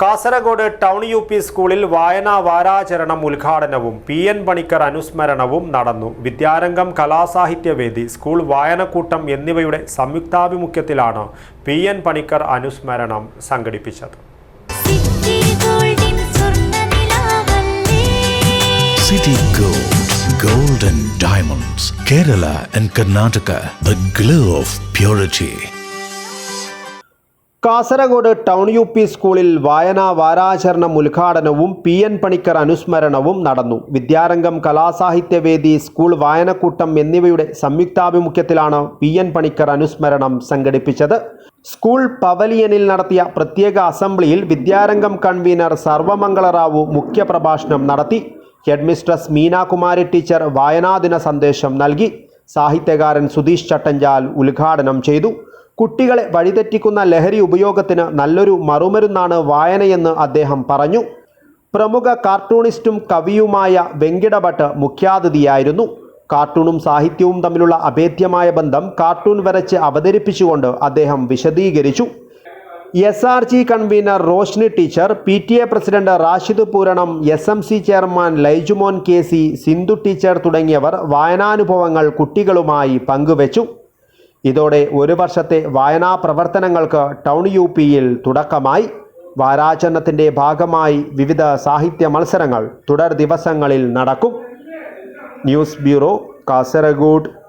Kasaragod town U P സ്കൂളിൽ വായനാ വാരാചരണം ഉദ്ഘാടനവും പി എൻ പണിക്കർ അനുസ്മരണവും നടന്നു. വിദ്യാരംഗം കലാസാഹിത്യവേദി സ്കൂൾ വായനക്കൂട്ടം എന്നിവയുടെ സംയുക്താഭിമുഖ്യത്തിലാണ് പി എൻ പണിക്കർ അനുസ്മരണം സംഘടിപ്പിച്ചത്. City Gold, Gold and Diamonds, Kerala and Karnataka, the glow of purity. Kasaragod town U P സ്കൂളിൽ വായനാ വാരാചരണം ഉദ്ഘാടനവും പി എൻ പണിക്കർ അനുസ്മരണവും നടന്നു. വിദ്യാരംഗം കലാസാഹിത്യവേദി സ്കൂൾ വായനക്കൂട്ടം എന്നിവയുടെ സംയുക്താഭിമുഖ്യത്തിലാണ് പി എൻ പണിക്കർ അനുസ്മരണം സംഘടിപ്പിച്ചത്. സ്കൂൾ പവലിയനിൽ നടത്തിയ പ്രത്യേക അസംബ്ലിയിൽ വിദ്യാരംഗം കൺവീനർ സർവമംഗളറാവു മുഖ്യപ്രഭാഷണം നടത്തി. ഹെഡ്മിസ്ട്രസ് മീനാകുമാരി ടീച്ചർ വായനാദിന സന്ദേശം നൽകി. സാഹിത്യകാരൻ സുധീഷ് ചട്ടഞ്ചാൽ ഉദ്ഘാടനം ചെയ്തു. കുട്ടികളെ വഴിതെറ്റിക്കുന്ന ലഹരി ഉപയോഗത്തിന് നല്ലൊരു മറുമരുന്നാണ് വായനയെന്ന് അദ്ദേഹം പറഞ്ഞു. പ്രമുഖ കാർട്ടൂണിസ്റ്റും കവിയുമായ വെങ്കിടഭട്ട് മുഖ്യാതിഥിയായിരുന്നു. കാർട്ടൂണും സാഹിത്യവും തമ്മിലുള്ള അഭേദ്യമായ ബന്ധം കാർട്ടൂൺ വരച്ച് അവതരിപ്പിച്ചുകൊണ്ട് അദ്ദേഹം വിശദീകരിച്ചു. S R G convener Roshni teacher P T A president Rashid പൂരണം S M C chairman Laijumon K C Sindhu teacher തുടങ്ങിയവർ വായനാനുഭവങ്ങൾ കുട്ടികളുമായി പങ്കുവച്ചു. ഇതോടെ ഒരു വർഷത്തെ വായനാ പ്രവർത്തനങ്ങൾക്ക് ടൗൺ യു പിയിൽ തുടക്കമായി. വാരാചരണത്തിന്റെ ഭാഗമായി വിവിധ സാഹിത്യ മത്സരങ്ങൾ തുടർ ദിവസങ്ങളിൽ നടക്കും. News bureau Kasaragod.